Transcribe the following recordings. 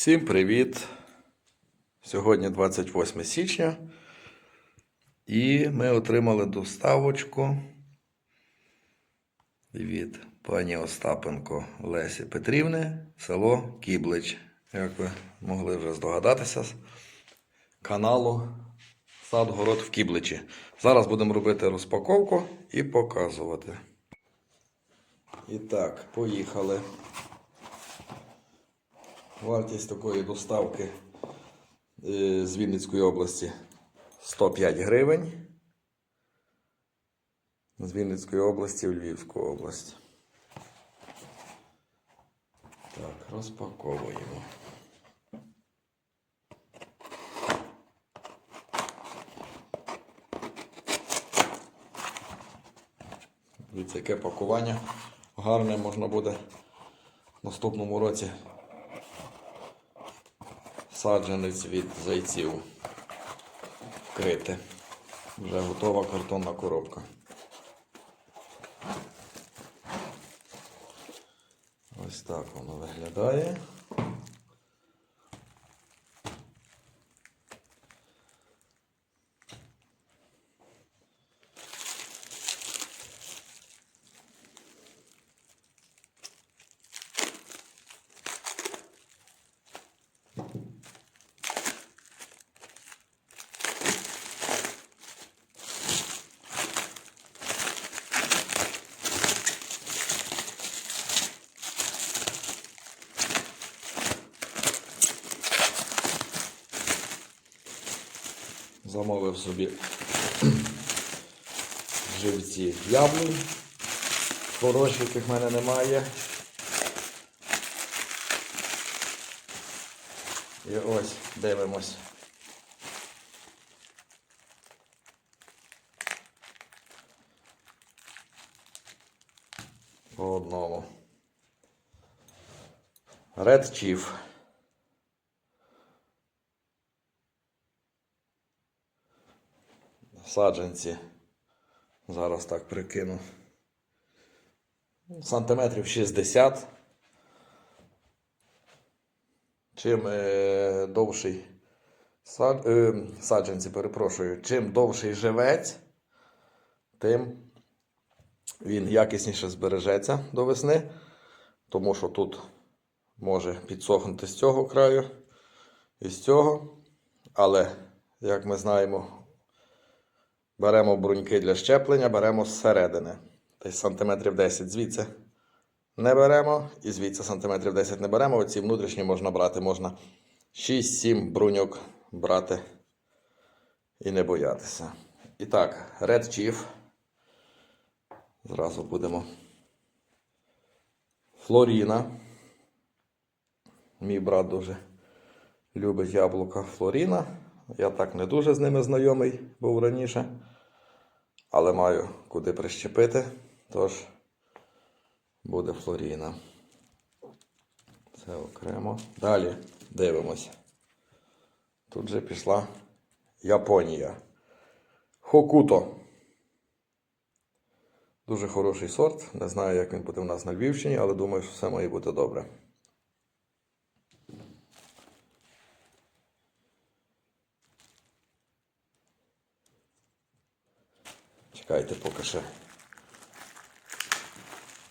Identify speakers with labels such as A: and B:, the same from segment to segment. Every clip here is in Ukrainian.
A: Всім привіт! Сьогодні 28 січня. І ми отримали доставочку від пані Остапенко Лесі Петрівни, село Кіблич. Як ви могли вже здогадатися з каналу Сад Город в Кібличі. Зараз будемо робити розпаковку і показувати. І так, поїхали. Вартість такої доставки е, з Вінницької області 105 гривень. З Вінницької області в Львівську область. Так, розпаковуємо. Дивіться, яке пакування гарне можна буде в наступному році саджанець від зайців вкрити. Вже готова картонна коробка. Ось так воно виглядає. Замовив собі живці яблунь. Хороших, яких в мене немає. І ось дивимось. По одному. Red Chief. Саджанці. Зараз так прикину. Сантиметрів 60. Чим е, довший сад, е, саджанці, перепрошую, чим довший живець, тим він якісніше збережеться до весни, тому що тут може підсохнути з цього краю і з цього. Але, як ми знаємо, беремо бруньки для щеплення, беремо зсередини. Десь сантиметрів 10 звідси не беремо, і звідси сантиметрів 10 не беремо. Оці внутрішні можна брати, можна 6-7 бруньок брати і не боятися. І так, Red Chief. Зразу будемо. Флоріна. Мій брат дуже любить яблука Флоріна. Я так не дуже з ними знайомий був раніше. Але маю куди прищепити. Тож буде Флоріна. Це окремо. Далі дивимося. Тут же пішла Японія. Хокуто. Дуже хороший сорт. Не знаю, як він буде в нас на Львівщині, але думаю, що все має бути добре. Чекайте, поки ще.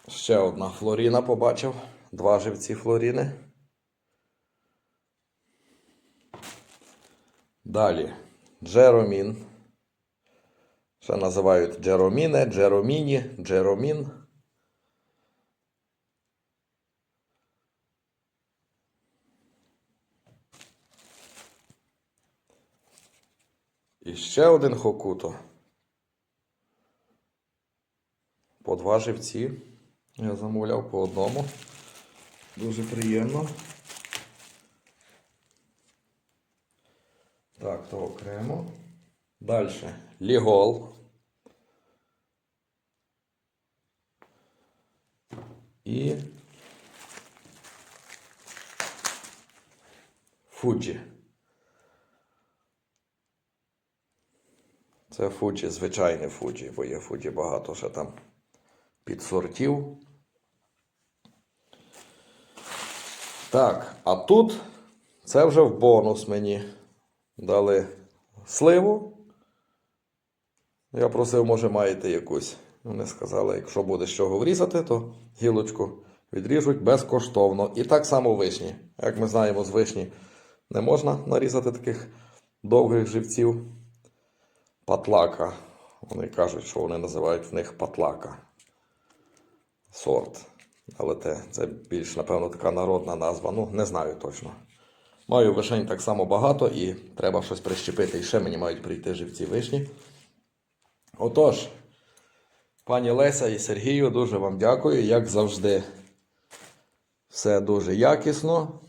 A: Ще одна флоріна побачив. Два живці флоріни. Далі Джеромін. Ще називають Джероміне, Джероміні, Джеромін. І ще один хокуто. По два живці. Я замовляв по одному. Дуже приємно. Так, то окремо. Далі. Лігол. І Фуджі. Це Фуджі, звичайне Фуджі, бо є Фуджі багато ще там підсортів. Так, а тут Це вже в бонус мені дали сливу. Я просив, може, маєте якусь. Вони сказали, якщо буде з чого врізати, то гілочку відріжуть безкоштовно. І так само вишні. Як ми знаємо, з вишні не можна нарізати таких довгих живців. Патлака. Вони кажуть, що вони називають в них патлака. Сорт. Але те, це більш, напевно, така народна назва. Ну, не знаю точно. Маю вишень так само багато і треба щось прищепити. І ще мені мають прийти живці вишні. Отож, пані Леся і Сергію, дуже вам дякую. Як завжди, все дуже якісно.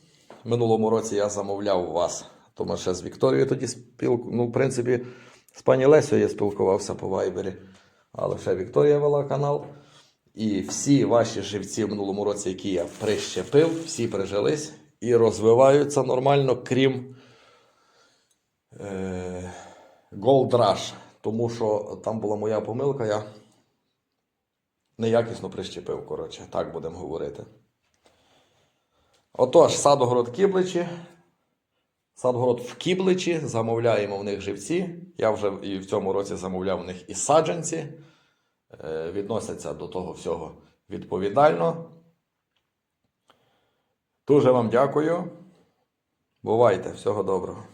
A: Минулому році я замовляв вас, то ми ще з Вікторією тоді спілку. Ну, в принципі, з пані Лесею я спілкувався по вайбері, але ще Вікторія вела канал. І всі ваші живці в минулому році, які я прищепив, всі прижились і розвиваються нормально, крім е, Gold Rush. Тому що там була моя помилка, я неякісно прищепив, коротше, так будемо говорити. Отож, садогород Кібличі. Садгород в Кібличі, замовляємо в них живці. Я вже і в цьому році замовляв в них і саджанці. Е, Відносяться до того всього відповідально. Дуже вам дякую. Бувайте, всього доброго.